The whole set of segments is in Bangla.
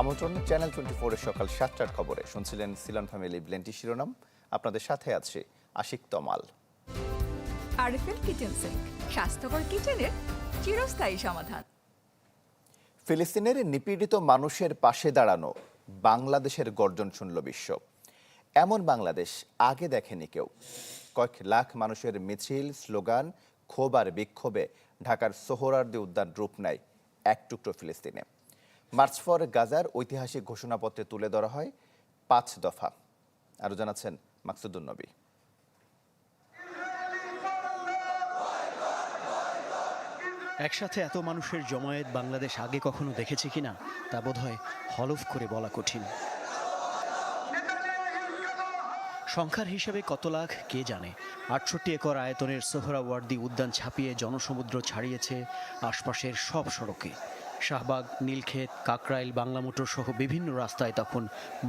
আমন্ত্রণ চ্যানেল টোয়েন্টি ফোরের সকাল সাতটার খবরে। শুনছিলেন সিলন ফ্যামিলি ব্লেন্টি শিরোনাম। আপনাদের সাথে আছে আশিক তমাল। আরএফএল কিচেন সিঙ্ক স্বাস্থ্যকর কিচেনের চিরস্থায়ী সমাধান। ফিলিস্তিনের নিপীড়িত মানুষের পাশে দাঁড়ানো বাংলাদেশের গর্জন শুনল বিশ্ব। এমন বাংলাদেশ আগে দেখেনি কেউ। কয়েক লাখ মানুষের মিছিল স্লোগান ক্ষোভ আর বিক্ষোভে ঢাকার সোহরার্দি উদ্যান রূপ নেয় এক টুকরো ফিলিস্তিনে। মার্চ ফর গাজার ঐতিহাসিক ঘোষণাপত্রে তুলে ধরা হয় পাঁচ দফা। আরও জানাচ্ছেন মাকসুদুল নবী। একসাথে এত মানুষের জমায়েত বাংলাদেশ আগে কখনো দেখেছে কিনা, তা বোধহয় হলফ করে বলা কঠিন। সংখ্যার হিসেবে কত লাখ, কে জানে? আটষট্টি একর আয়তনের সোহরাওয়ার্দী উদ্যান ছাপিয়ে জনসমুদ্র ছাড়িয়েছে আশপাশের সব সড়কে। শাহবাগ, নীলক্ষেত, কাকরাইল, বাংলা মোটর সহ বিভিন্ন রাস্তায় তখন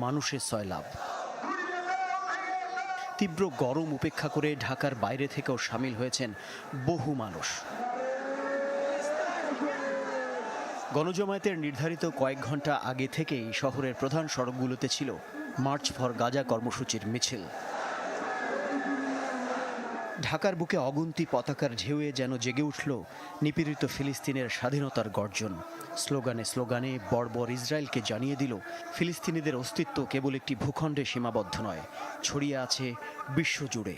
মানুষের সয়লাভ তীব্র গরম উপেক্ষা করে ঢাকার বাইরে থেকেও সামিল হয়েছেন বহু মানুষ। গণজমায়েতের নির্ধারিত কয়েক ঘণ্টা আগে থেকেই শহরের প্রধান সড়কগুলোতে ছিল মার্চ ফর গাজা কর্মসূচির মিছিল। ঢাকার বুকে অগুন্তি পতাকার ঢেউয়ে যেন জেগে উঠল নিপীড়িত ফিলিস্তিনের স্বাধীনতার গর্জন। স্লোগানে স্লোগানে বর্বর ইসরায়েলকে জানিয়ে দিল, ফিলিস্তিনিদের অস্তিত্ব কেবল একটি ভূখণ্ডে সীমাবদ্ধ নয়, ছড়িয়ে আছে বিশ্বজুড়ে।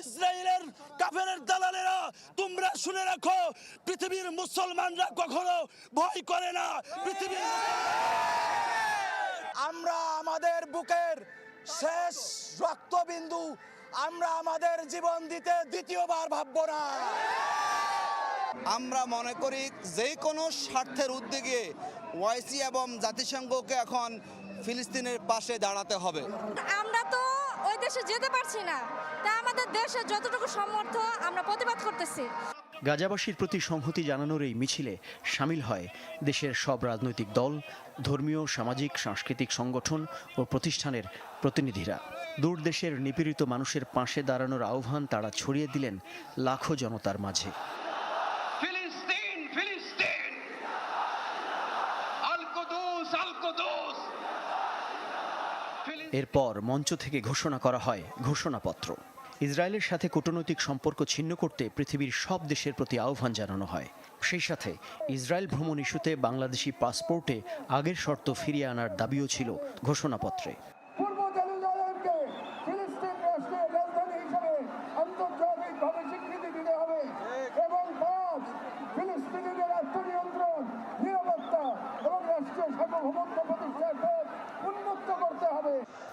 ইসরায়েলের দালালেরা, তোমরা শুনে রাখো, পৃথিবীর মুসলমানরা কখনো ভয় করে না। পৃথিবীর আমরা আমাদের বুকের শেষ রক্তবিন্দু আমরা আমাদের জীবন দিতে দ্বিতীয়বার ভাববো না। আমরা মনে করি যে কোনো স্বার্থের উদ্যোগে ওয়াইসি এবং জাতিসংঘকে এখন ফিলিস্তিনের পাশে দাঁড়াতে হবে। আমরা তো ওই দেশে যেতে পারছি না। তা আমাদের দেশের যতটুকু সমর্থ আমরা প্রতিবাদ করতেছি। গাজাবাসীর প্রতি সংহতি জানানোর এই মিছিলে সামিল হয় দেশের সব রাজনৈতিক দল ধর্মীয় সামাজিক সাংস্কৃতিক সংগঠন ও প্রতিষ্ঠানের প্রতিনিধিরা। দূর দেশের নিপীড়িত মানুষের পাশে দাঁড়ানোর আহ্বান তারা ছড়িয়ে দিলেন লাখো জনতার মাঝে। এরপর মঞ্চ থেকে ঘোষণা করা হয় ঘোষণাপত্র। ইসরায়েলের সাথে কূটনৈতিক সম্পর্ক ছিন্ন করতে পৃথিবীর সব দেশের প্রতি আহ্বান জানানো হয়। সেই সাথে ইসরায়েল ভ্রমণ ইস্যুতে বাংলাদেশি পাসপোর্টে আগের শর্ত ফিরিয়ে আনার দাবিও ছিল ঘোষণাপত্রে।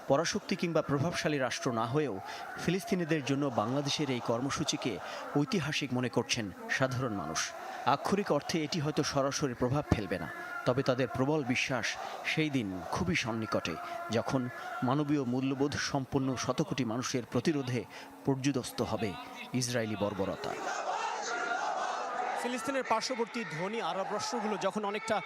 পরাশক্তি কিংবা প্রভাবশালী রাষ্ট্র না হয়েও ফিলিস্তিনিদের জন্য বাংলাদেশের এই কর্মসূচিকে ঐতিহাসিক মনে করছেন সাধারণ মানুষ। আক্ষরিক অর্থে এটি হয়তো সরাসরি প্রভাব ফেলবে না, তবে তাদের প্রবল বিশ্বাস সেই দিন খুবই সন্নিকটে, যখন মানবীয় মূল্যবোধ সম্পন্ন শতকোটি মানুষের প্রতিরোধে পর্যুদস্ত হবে ইসরায়েলি বর্বরতা। ফিলিস্তিনের পার্শ্ববর্তী ধনী আরব রাষ্ট্রগুলো যখন অনেকটা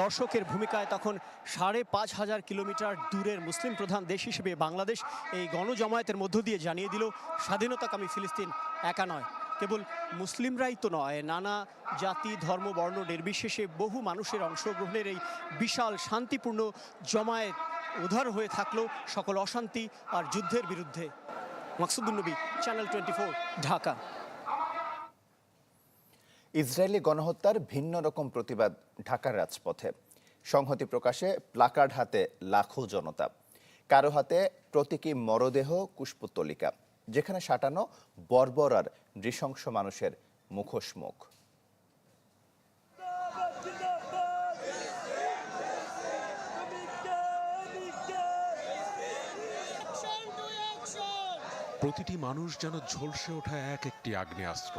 দর্শকের ভূমিকায়, তখন সাড়ে পাঁচ হাজার কিলোমিটার দূরের মুসলিম প্রধান দেশ হিসেবে বাংলাদেশ এই গণজমায়েতের মধ্য দিয়ে জানিয়ে দিল, স্বাধীনতাকামী ফিলিস্তিন একা নয়। কেবল মুসলিমরাই তো নয়, নানা জাতি, ধর্ম, বর্ণ, নির্বিশেষে বহু মানুষের অংশগ্রহণের এই বিশাল, শান্তিপূর্ণ জমায়েত উধার হয়ে থাকল সকল অশান্তি আর যুদ্ধের বিরুদ্ধে। মাকসুদুল নবী চ্যানেল টোয়েন্টি ঢাকা। ইসরায়েলি গণহত্যার ভিন্ন রকম প্রতিবাদ ঢাকার রাজপথে। সংহতি প্রকাশে প্লাকার্ড হাতে লাখো জনতা। কারও হাতে প্রতীকী মরদেহ, কুষ্পতলিকা, যেখানে সাঁটানো বর্বর আর নৃশংস মানুষের মুখোশ মুখ। প্রতিটি মানুষ যেন ঝলসে ওঠা এক একটি আগ্নেয়াস্ত্র।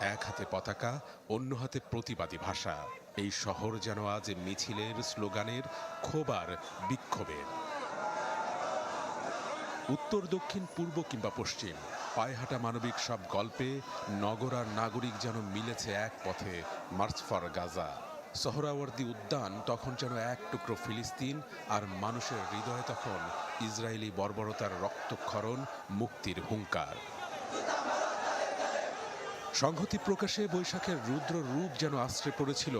এক হাতে পতাকা, অন্য হাতে প্রতিবাদী ভাষা। এই শহর যেন আজ মিছিলের স্লোগানের ক্ষোবার বিক্ষোভের উত্তর, দক্ষিণ, পূর্ব কিংবা পশ্চিম, পায়হাটা মানবিক সব গল্পে নগর আর নাগরিক যেন মিলেছে এক পথে, মার্চ ফর গাজা। সোহরাওয়ার্দী উদ্যান তখন যেন এক টুকরো ফিলিস্তিন, আর মানুষের হৃদয়ে তখন ইসরায়েলি বর্বরতার রক্তক্ষরণ, মুক্তির হুঙ্কার। সংহতি প্রকাশে বৈশাখের রুদ্র রূপ যেন আশ্রে পড়েছিল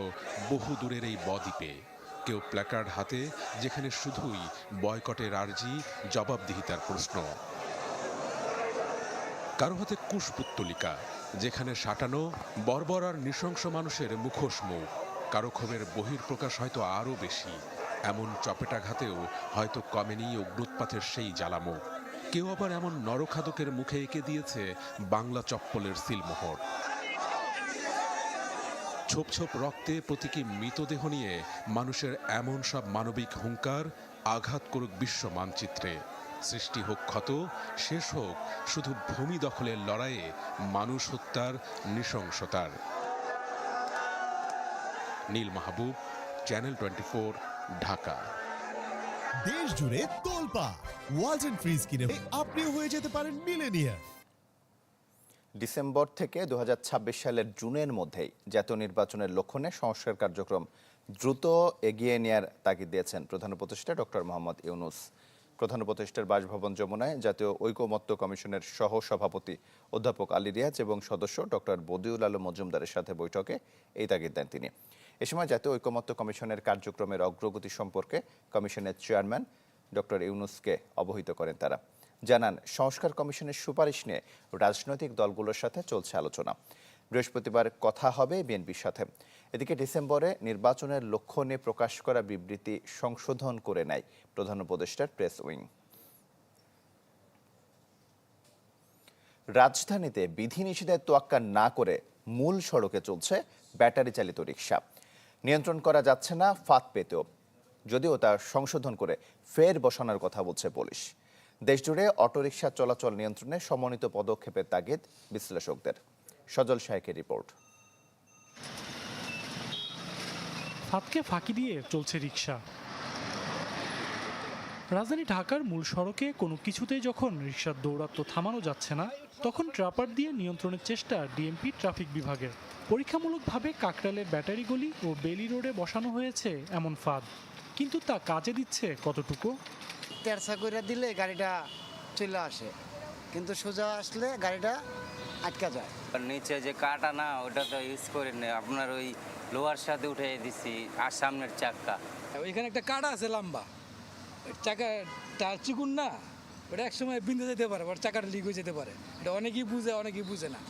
বহু দূরের এই বদ্বীপে। কেউ প্ল্যাকার্ড হাতে, যেখানে শুধুই বয়কটের আর্জি, জবাবদিহিতার প্রশ্ন। কারও হাতে কুশপুত্তলিকা, যেখানে সাঁটানো, বর্বর আর নৃশংস মানুষের মুখোশ মুখ। কারও ক্ষোভের বহির্প্রকাশ হয়তো আরও বেশি। এমন চপেটাঘাতেও হয়তো কমেনি অগ্নুৎপাতের সেই জ্বালামুখ। কেউ আবার এমন নরখাদকের মুখে এঁকে দিয়েছে বাংলা চপ্পলের সিলমোহর। ছোপ ছোপ রক্তে প্রতীকী মৃতদেহ নিয়ে মানুষের এমন সব মানবিক হুঙ্কার আঘাত করুক বিশ্ব মানচিত্রে। সৃষ্টি হোক ক্ষত, শেষ হোক শুধু ভূমি দখলের লড়াইয়ে মানুষ হত্যার নৃশংসতার। Neel Mahbub, channel twenty Dhaka. দেশ জুড়ে তোলপা। ওয়ালটন ফ্রিজ কিনে আপনিও হয়ে যেতে পারেন মিলেনিয়ার ডিসেম্বর থেকে দু সালের জুনের মধ্যেই জাতীয় নির্বাচনের লক্ষণে সংস্কার কার্যক্রম দ্রুত এগিয়ে নেয়ার তাগিদ দিয়েছেন প্রধান উপদেষ্টা ডক্টর মোহাম্মদ ইউনুস। প্রধান উপদেষ্টার বাসভবন যমুনায় জাতীয় ঐকমত্য কমিশনের সহ সভাপতি অধ্যাপক আলী রিয়াজ এবং সদস্য ডক্টর বদিউল আলম মজুমদারের সাথে বৈঠকে এই তাগিদ দেন তিনি। এ সময় জাতীয় ঐকমত্য কমিশনের কার্যক্রমের অগ্রগতি সম্পর্কে কমিশনের চেয়ারম্যান ডক্টর ইউনুসকে অবহিত করেন তারা। জানান, সংস্কার কমিশনের সুপারিশ নিয়ে রাজনৈতিক দলগুলোর সাথে চলছে আলোচনা। বৃহস্পতিবার কথা হবে বিএনপির সাথে। এদিকে ডিসেম্বরে নির্বাচনের লক্ষ্য নিয়ে প্রকাশ করা বিবৃতি সংশোধন করে নেয় প্রধান উপদেষ্টার প্রেস উইং। রাজধানীতে বিধিনিষেধের তোয়াক্কা না করে মূল সড়কে চলছে ব্যাটারি চালিত রিক্সা নিয়ন্ত্রণ করা যাচ্ছে না, ফাঁদ পেতেও। যদিও তা সংশোধন করে ফের বসানোর কথা বলছে পুলিশ। দেশজুড়ে অটোরিকশা চলাচল নিয়ন্ত্রণে সমন্বিত পদক্ষেপের তাগিদ বিশ্লেষকদের। সজল শাহেকের রিপোর্ট। ফাঁদকে ফাঁকি দিয়ে চলছে রিক্সা রাজধানী ঢাকার মূল সড়কে কোনো কিছুতেই যখন রিক্সার দৌরাত্ম থামানো যাচ্ছে না তখন ট্রাপার দিয়ে নিয়ন্ত্রণের চেষ্টা ডিএমপি ট্রাফিক বিভাগের। পরীক্ষামূলকভাবে কাকরালের ব্যাটারি গলি ও বেলি রোডে বসানো হয়েছে এমন ফাঁদ। কিন্তু তা কাজে দিচ্ছে কতটুকু? তেরসা করে দিলে গাড়িটা চলে আসে। কিন্তু সোজা আসলে গাড়িটা আটকা যায়। নিচে যে কাটা না ওটা তো ইউজ করি না আপনার ওই লোহার সাথে উঠে দিছি আর সামনের চাক্কা। ওইখানে একটা কাটা আছে লম্বা। চাকা তার চিকুন না ওটা একসময় বিন্দু যেতে পারে ওর চাকাটা লিক হয়ে যেতে পারে। এটা অনেকেই বুঝে অনেকেই বুঝে না।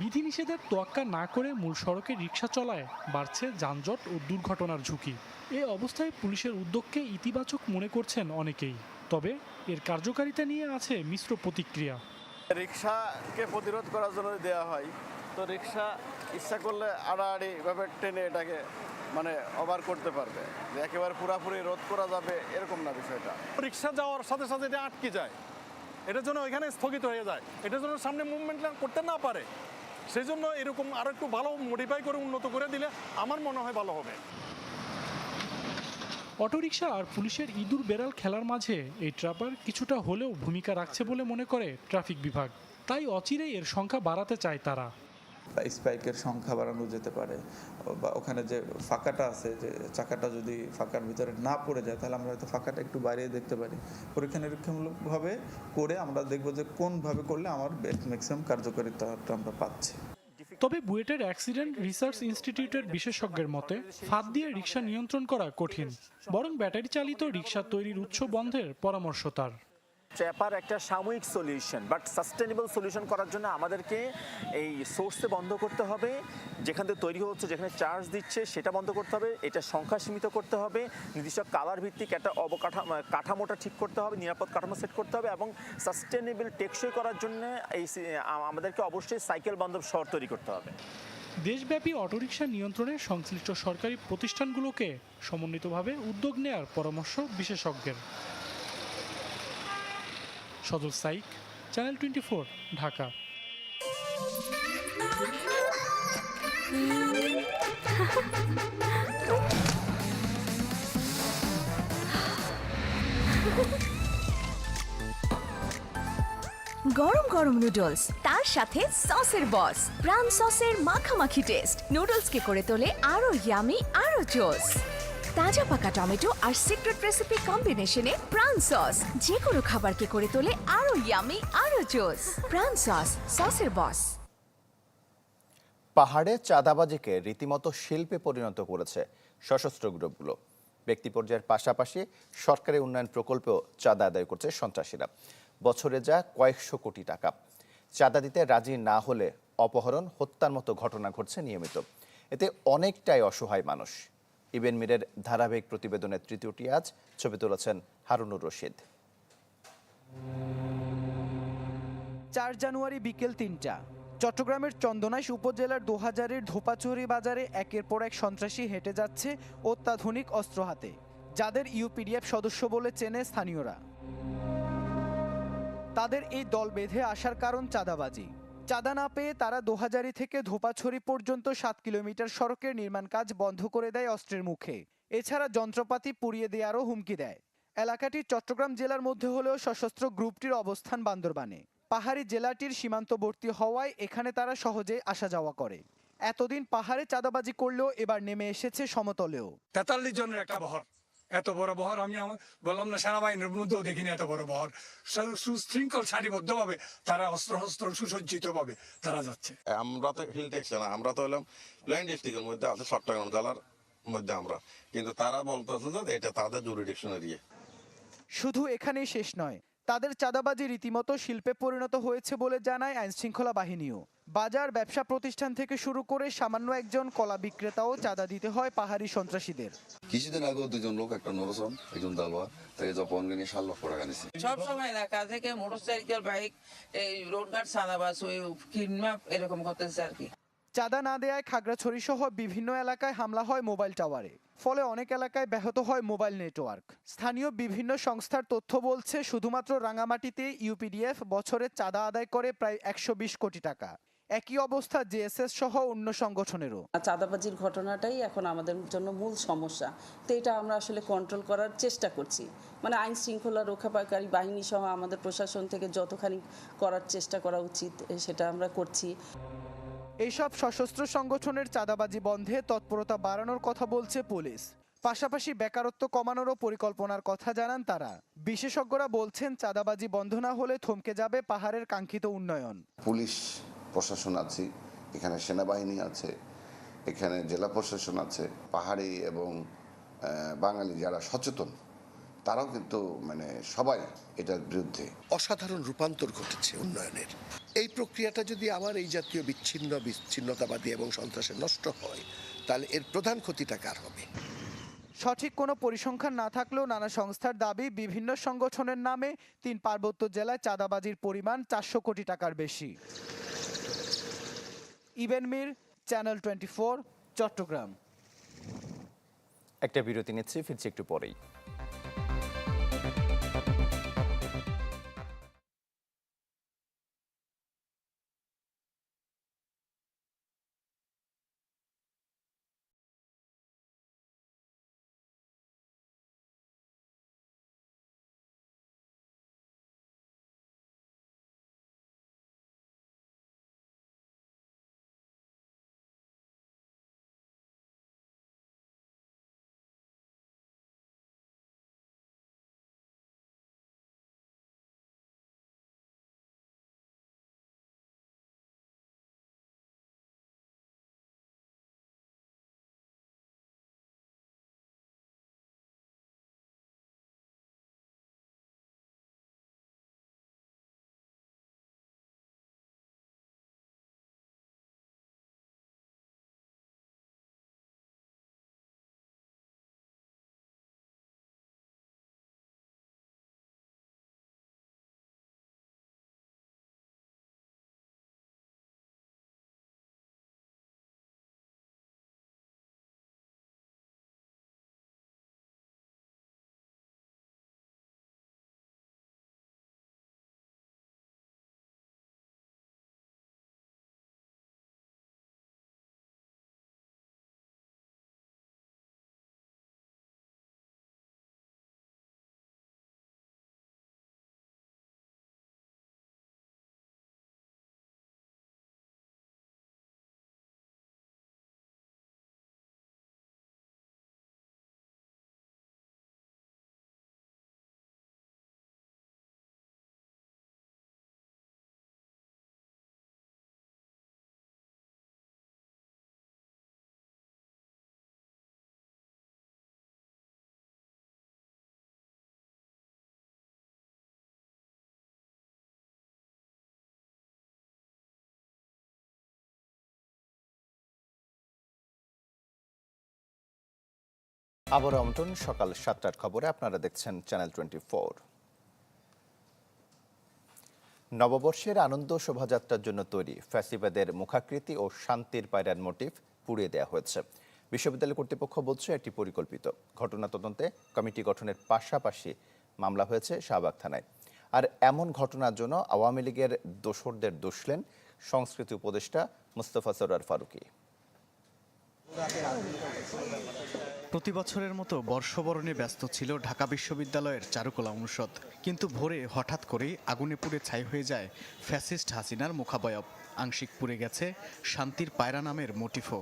বিধিনিষেধের তোয়াক্কা না করে মূল সড়কে রিক্সা চলায় বাড়ছে যানজট ও দুর্ঘটনার ঝুঁকি। এ অবস্থায় পুলিশের উদ্যোগকে ইতিবাচক মনে করছেন অনেকেই। তবে এর কার্যকারিতা নিয়ে আছে মিশ্র প্রতিক্রিয়া। রিক্সাকে প্রতিরোধ করার জন্য দেওয়া হয়। তো রিক্সা ইচ্ছা করলে আড়াআড়ি ভাবে টেনে এটাকে মানে ওভার করতে পারবে। যে একেবারে পুরাপুরি রোধ করা যাবে এরকম না বিষয়টা। রিক্সা যাওয়ার সাথে সাথে এটা আটকে যায়। এটার জন্য ওইখানে স্থগিত হয়ে যায়। এটার জন্য সামনে মুভমেন্ট করতে না পারে। সেই জন্য এরকম আরও একটু ভালো মডিফাই করে উন্নত করে দিলে আমার মনে হয় ভালো হবে। অটোরিকশা আর পুলিশের ইঁদুর বেড়াল খেলার মাঝে এই ট্রাপার কিছুটা হলেও ভূমিকা রাখছে বলে মনে করে ট্রাফিক বিভাগ। তাই অচিরেই এর সংখ্যা বাড়াতে চায় তারা। স্পাইকের সংখ্যা বাড়ানো যেতে পারে, বা ওখানে যে ফাঁকাটা আছে, যে চাকাটা যদি ফাঁকার ভিতরে না পড়ে যায়, তাহলে আমরা হয়তো ফাঁকাটা একটু বাড়িয়ে দেখতে পারি। পরীক্ষা নিরীক্ষামূলকভাবে করে আমরা দেখব যে কোনভাবে করলে আমার বেস্ট ম্যাক্সিমাম কার্যকারিতাটা আমরা পাচ্ছি। তবে বুয়েটের অ্যাক্সিডেন্ট রিসার্চ ইনস্টিটিউটের বিশেষজ্ঞের মতে, ফাঁদ দিয়ে রিক্সা নিয়ন্ত্রণ করা কঠিন, বরং ব্যাটারি চালিত রিক্সা তৈরির উৎস বন্ধের পরামর্শ তার। ট্র্যাপার একটা সাময়িক সলিউশন বাট সাস্টেনেবল সলিউশন করার জন্য আমাদেরকে এই সোর্সে বন্ধ করতে হবে। যেখান থেকে তৈরি হচ্ছে, যেখানে চার্জ দিচ্ছে, সেটা বন্ধ করতে হবে। এটা সংখ্যা সীমিত করতে হবে। নির্দিষ্ট কালার ভিত্তিক একটা অবকাঠামো, কাঠামোটা ঠিক করতে হবে, নিরাপদ কাঠামো সেট করতে হবে, এবং সাস্টেনেবল টেকসই করার জন্য এই আমাদেরকে অবশ্যই সাইকেল বান্ধব শহর তৈরি করতে হবে। দেশব্যাপী অটোরিকশা নিয়ন্ত্রণে সংশ্লিষ্ট সরকারি প্রতিষ্ঠানগুলোকে সমন্বিতভাবে উদ্যোগ নেয়ার পরামর্শ বিশেষজ্ঞের। Sajal Saik, channel twenty Dhaka. গরম গরম নুডলস, তার সাথে সসের বস, প্রাণ সসের মাখামাখি টেস্ট। নুডলসকে করে তোলে আরও ইয়ামি আরও জোস তাজা পাকা টমেটো আর সিক্রেট রেসিপি কম্বিনেশনে প্রাণ সস যে কোনো খাবারকে করে তোলে আরও ইয়ামি আরও জোস প্রাণ সস সসের বস পাহাড়ে চাঁদাবাজিকে রীতিমতো শিল্পে পরিণত করেছে সশস্ত্র গ্রুপগুলো। ব্যক্তি পর্যায়ের পাশাপাশি সরকারি উন্নয়ন প্রকল্পেও চাঁদা আদায় করছে সন্ত্রাসীরা। বছরে যা কয়েকশো কোটি টাকা। চাঁদা দিতে রাজি না হলে অপহরণ, হত্যার মতো ঘটনা ঘটছে নিয়মিত। এতে অনেকটাই অসহায় মানুষ। ইবেন মিরের ধারাবাহিক প্রতিবেদনের তৃতীয়টি আজ ছবি তুলেছেন হারুনুর রশিদ। চার জানুয়ারি বিকেল তিনটা, চট্টগ্রামের চন্দনাইশ উপজেলার দোহাজারের ধোপাচুরি বাজারে একের পর এক সন্ত্রাসী হেঁটে যাচ্ছে অত্যাধুনিক অস্ত্র হাতে, যাদের ইউপিডিএফ সদস্য বলে চেনে স্থানীয়রা। তাদের এই দল বেঁধে আসার কারণ চাঁদাবাজি। চাঁদা না পেয়ে তারা দোহাজারি থেকে ধোপাছড়ি পর্যন্ত সাত কিলোমিটার সড়কের নির্মাণ কাজ বন্ধ করে দেয় অস্ত্রের মুখে। এছাড়া যন্ত্রপাতি পুড়িয়ে দেওয়ারও হুমকি দেয়। এলাকাটি চট্টগ্রাম জেলার মধ্যে হলেও সশস্ত্র গ্রুপটির অবস্থান বান্দরবানে। পাহাড়ি জেলাটির সীমান্তবর্তী হওয়ায় এখানে তারা সহজে আসা যাওয়া করে। এতদিন পাহাড়ে চাঁদাবাজি করলেও এবার নেমে এসেছে সমতলেও। তেতাল্লিশ জনের একটা বহর। এত বড় বহর আমি আমার বললাম না সেনাবাহিনীর মধ্যেও দেখিনি এত বড় বহর। সুশৃঙ্খল সুশৃঙ্খল সারিবদ্ধভাবে তারা অস্ত্র শস্ত্র সুসজ্জিত ভাবে তারা যাচ্ছে। আমরা তো হিল টেকছে না আমরা তো হলাম প্লেন ডিস্ট্রিক্টের মধ্যে আছে চট্টগ্রাম জেলার মধ্যে আমরা। কিন্তু তারা বলতেছে যে এটা তাদের জুরিডিকশনের ইয়ে। শুধু এখানেই শেষ নয় তাদের চাঁদাবাজি রীতিমতো শিল্পে পরিণত হয়েছে বলে জানায় আইনশৃঙ্খলা বাহিনীও। বাজার ব্যবসা প্রতিষ্ঠান থেকে শুরু করে সামান্য একজন কলা বিক্রেতাও চাঁদা দিতে হয় পাহাড়ি সন্ত্রাসীদের। কিছুদিন আগেও দুজন লোক একটা নরসন একজন দালোয়া তাকে যখন নিয়ে সাত লক্ষ টাকা নিছে। সব সময় এলাকা থেকে মোটরসাইকেল বাইক এই রোড গার্ড সাদাবাস ওই কিডন্যাপ এরকম করতেছে আর কি। চাঁদা না দেয়ায় খাগড়াছড়ি সহ বিভিন্ন এলাকায় হামলা হয় মোবাইল টাওয়ারে। ফলে অনেক এলাকায় ব্যাহত হয় মোবাইল নেটওয়ার্ক। স্থানীয় বিভিন্ন সংস্থার তথ্য বলছে, শুধুমাত্র রাঙামাটিতে ইউপিডিএফ বছরে চাঁদা আদায় করে প্রায় একশো বিশ কোটি টাকা। একই অবস্থা জেএসএস সহ অন্য সংগঠনেরও। চাঁদাবাজির ঘটনাটাই এখন আমাদের জন্য মূল সমস্যা। তো এটা আমরা আসলে কন্ট্রোল করার চেষ্টা করছি। মানে আইন শৃঙ্খলা রক্ষাকারী বাহিনী সহ আমাদের প্রশাসন থেকে যতখানি করার চেষ্টা করা উচিত, সেটা আমরা করছি। এইসব সশস্ত্র সংগঠনের চাঁদাবাজি বন্ধে তৎপরতা বাড়ানোর কথা বলছে পুলিশ। পাশাপাশি বেকারত্ব কমানোরও পরিকল্পনার কথা জানান তারা। বিশেষজ্ঞরা বলছেন, চাঁদাবাজি বন্ধ না হলে থমকে যাবে পাহাড়ের কাঙ্ক্ষিত উন্নয়ন। পুলিশ প্রশাসন আছে, এখানে সেনাবাহিনী আছে, এখানে জেলা প্রশাসন আছে, পাহাড়ি এবং বাঙালি যারা সচেতন। তারাও কিন্তু মানে সবাই এটার বিরুদ্ধে। অসাধারণ রূপান্তর ঘটেছে উন্নয়নের। এই প্রক্রিয়াটা যদি আবার এই জাতীয় বিচ্ছিন্ন বিচ্ছিন্নতাবাদী এবং সন্ত্রাসে নষ্ট হয় তাহলে এর প্রধান ক্ষতিটা কার হবে? সঠিক কোনো পরিসংখ্যান না থাকলেও নানা সংস্থার দাবি বিভিন্ন সংগঠনের নামে তিন পার্বত্য জেলায় চাঁদাবাজির পরিমাণ চারশো কোটি টাকার বেশি। Iben Mir channel twenty Chittagong. একটা বিরতি নিচ্ছি ফিরছি একটু পরেই। আবার আমন্ত্রণ সকাল সাতটার খবরে আপনারা দেখছেন চ্যানেল টোয়েন্টি নববর্ষের আনন্দ শোভাযাত্রার জন্য তৈরি ফ্যাসিবাদের মুখাকৃতি ও শান্তির পায়রার মোটিভ পুড়িয়ে দেওয়া হয়েছে। বিশ্ববিদ্যালয় কর্তৃপক্ষ বলছে, এটি পরিকল্পিত। ঘটনা তদন্তে কমিটি গঠনের পাশাপাশি মামলা হয়েছে শাহবাগ থানায়। আর এমন ঘটনার জন্য আওয়ামী লীগের দোসরদের দোষলেন সংস্কৃতি উপদেষ্টা মুস্তফা সরার ফারুকী। প্রতি বছরের মতো বর্ষবরণে ব্যস্ত ছিল ঢাকা বিশ্ববিদ্যালয়ের চারুকলা অনুষদ। কিন্তু ভোরে হঠাৎ করেই আগুনে পুড়ে ছাই হয়ে যায় ফ্যাসিস্ট হাসিনার মুখাবয়ব। আংশিক পুড়ে গেছে শান্তির পায়রা নামের মোটিফো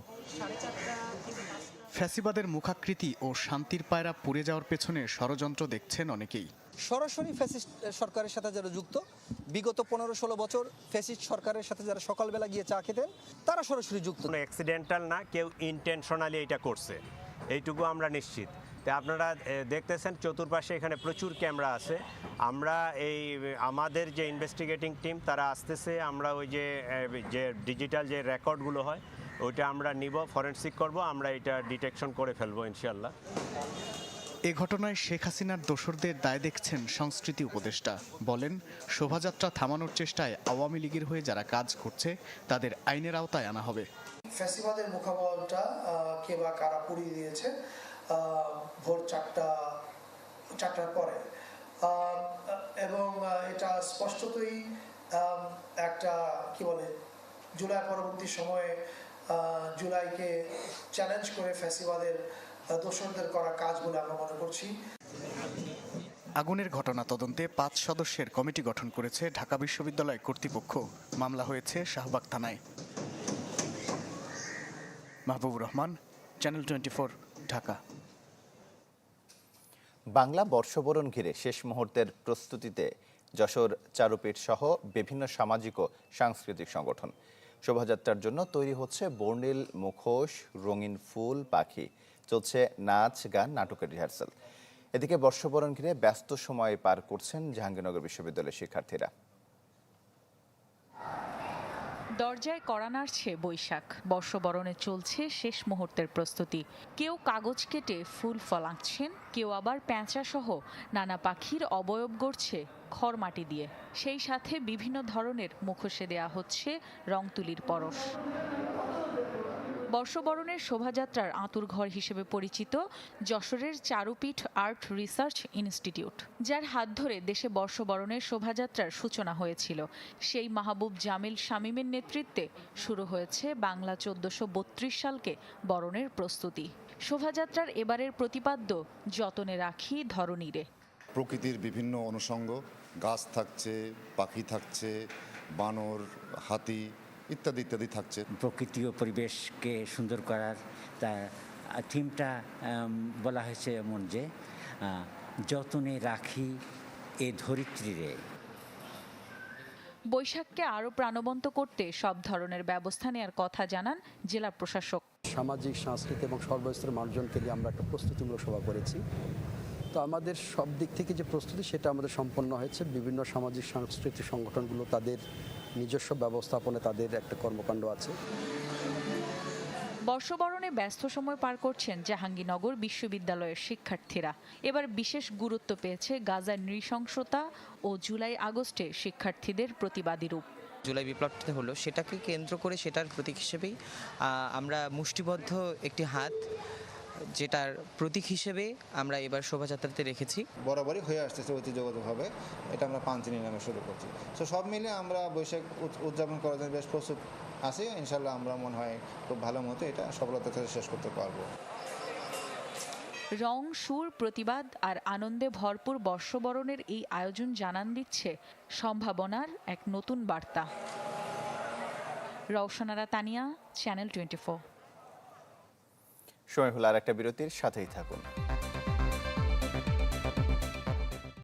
ফ্যাসিবাদের মুখাকৃতি ও শান্তির পায়রা পুড়ে যাওয়ার পেছনে ষড়যন্ত্র দেখছেন অনেকেই। সরাসরি ফ্যাসিস্ট সরকারের সাথে যারা যুক্ত বিগত পনেরো ষোলো বছর ফ্যাসিস্ট সরকারের সাথে যারা সকালবেলা গিয়ে চা খেতেন তারা সরাসরি যুক্ত। অ্যাক্সিডেন্টাল না কেউ ইন্টেনশনালি এটা করছে। এইটুকু আমরা নিশ্চিত। তো আপনারা দেখতেছেন চতুর্পাশে এখানে প্রচুর ক্যামেরা আছে। আমরা এই, আমাদের যে ইনভেস্টিগেটিং টিম তারা আসতেছে, আমরা ওই যে যে ডিজিটাল যে রেকর্ডগুলো হয়, ওইটা আমরা নিব ফরেনসিক করব, আমরা এটা ডিটেকশন করে ফেলব ইনশাল্লাহ এ ঘটনায় শেখ হাসিনার দোসরদের দায় দেখছেন সংস্কৃতি উপদেষ্টা। বলেন, শোভাযাত্রা থামানোর চেষ্টায় আওয়ামী লীগের হয়ে যারা কাজ করছে, তাদের আইনের আওতায় আনা হবে। ফ্যাসিবাদের মুখাবয়টা কে বা কারা পুড়িয়ে দিয়েছে ভোর চারটা চারটার পরে। এবং এটা স্পষ্টতই একটা কি বলে জুলাই পরবর্তী সময়ে জুলাইকে চ্যালেঞ্জ করে ফ্যাসিবাদের আহ, দোসরদের করা কাজ বলে আমরা মনে করছি। আগুনের ঘটনা তদন্তে পাঁচ সদস্যের কমিটি গঠন করেছে ঢাকা বিশ্ববিদ্যালয় কর্তৃপক্ষ। মামলা হয়েছে শাহবাগ থানায়। Mahbubur Rahman channel twenty four Dhaka. Bangla বর্ষবরণ ঘিরে শেষ মুহূর্তের প্রস্তুতিতে যশোর চারুপীঠ সহ বিভিন্ন সামাজিক ও সাংস্কৃতিক সংগঠন। শোভাযাত্রার জন্য তৈরি হচ্ছে বর্ণিল, মুখোশ, রঙিন ফুল, পাখি। চলছে নাচ, গান, নাটকের রিহার্সাল। এদিকে বর্ষবরণ ঘিরে ব্যস্ত সময় পার করছেন জাহাঙ্গীরনগর বিশ্ববিদ্যালয়ের শিক্ষার্থীরা। দরজায় কড়া নাড়ছে বৈশাখ। বর্ষবরণে চলছে শেষ মুহূর্তের প্রস্তুতি। কেউ কাগজ কেটে ফুল ফল আঁকছেন কেউ আবার প্যাঁচা সহ নানা পাখির অবয়ব গড়ছে খড় মাটি দিয়ে। সেই সাথে বিভিন্ন ধরনের মুখোশে দেয়া হচ্ছে রং তুলির পরশ। বর্ষবরণের শোভাযাত্রার আঁতুরঘর হিসেবে পরিচিত যশোরের চারুপীঠ আর্ট রিসার্চ ইনস্টিটিউট, যার হাত ধরে দেশে বর্ষবরণের শোভাযাত্রার সূচনা হয়েছিল। সেই মাহবুব জামিল শামীমের নেতৃত্বে শুরু হয়েছে বাংলা চোদ্দশো বত্রিশ সালকে বরণের প্রস্তুতি। শোভাযাত্রার এবারের প্রতিপাদ্য, যতনে রাখি ধরনীরে প্রকৃতির বিভিন্ন অনুষঙ্গ, গাছ থাকছে, পাখি থাকছে, বানর, হাতি ইত্যাদি ইত্যাদি থাকছে। প্রকৃতি ও পরিবেশকে সুন্দর করার তা থিমটা বলা হয়েছে এমন যে যতনে রাখি এ ধরিত্রীরে। বৈশাখকে আরও প্রাণবন্ত করতে সব ধরনের ব্যবস্থা নেওয়ার কথা জানান জেলা প্রশাসক। সামাজিক সাংস্কৃতিক এবং সর্বস্তরের মানুষজনকে নিয়ে আমরা একটা প্রস্তুতিমূলক সভা করেছি। তো আমাদের সব দিক থেকে যে প্রস্তুতি সেটা আমাদের সম্পন্ন হয়েছে। বিভিন্ন সামাজিক সাংস্কৃতিক সংগঠনগুলো তাদের নিজস্ব ব্যবস্থাপনে তাদের একটা কর্মকাণ্ড আছে। বর্ষবরণে ব্যস্ত সময় পার করছেন জাহাঙ্গীরনগর বিশ্ববিদ্যালয়ের শিক্ষার্থীরা। এবার বিশেষ গুরুত্ব পেয়েছে গাজার নৃশংসতা ও জুলাই আগস্টে শিক্ষার্থীদের প্রতিবাদী রূপ। জুলাই বিপ্লবটা হলো সেটাকে কেন্দ্র করে সেটার প্রতীক হিসেবেই আমরা মুষ্টিবদ্ধ একটি হাত যেটার প্রতীক হিসেবে আমরা এবার শোভাযাত্রাতে রেখেছি। বরাবরই হয়ে আসতেছে ঐতিহ্যগতভাবে। এটা আমরা পাঞ্চিনি নামে শুরু করছি। তো সব মিলে আমরা বৈশাখ উদ- উদযাপন করার জন্য বেশ প্রস্তুত আছি। ইনশাল্লাহ আমরা মনে হয় খুব ভালো মতো এটা সফলতার সাথে শেষ করতে পারব। রং সুর প্রতিবাদ আর আনন্দে ভরপুর বর্ষবরণের এই আয়োজন জানান দিচ্ছে সম্ভাবনার এক নতুন বার্তা। রওশনারা তানিয়া চ্যানেল টোয়েন্টি সময় হলো আর একটা বিরতির সাথেই থাকুন।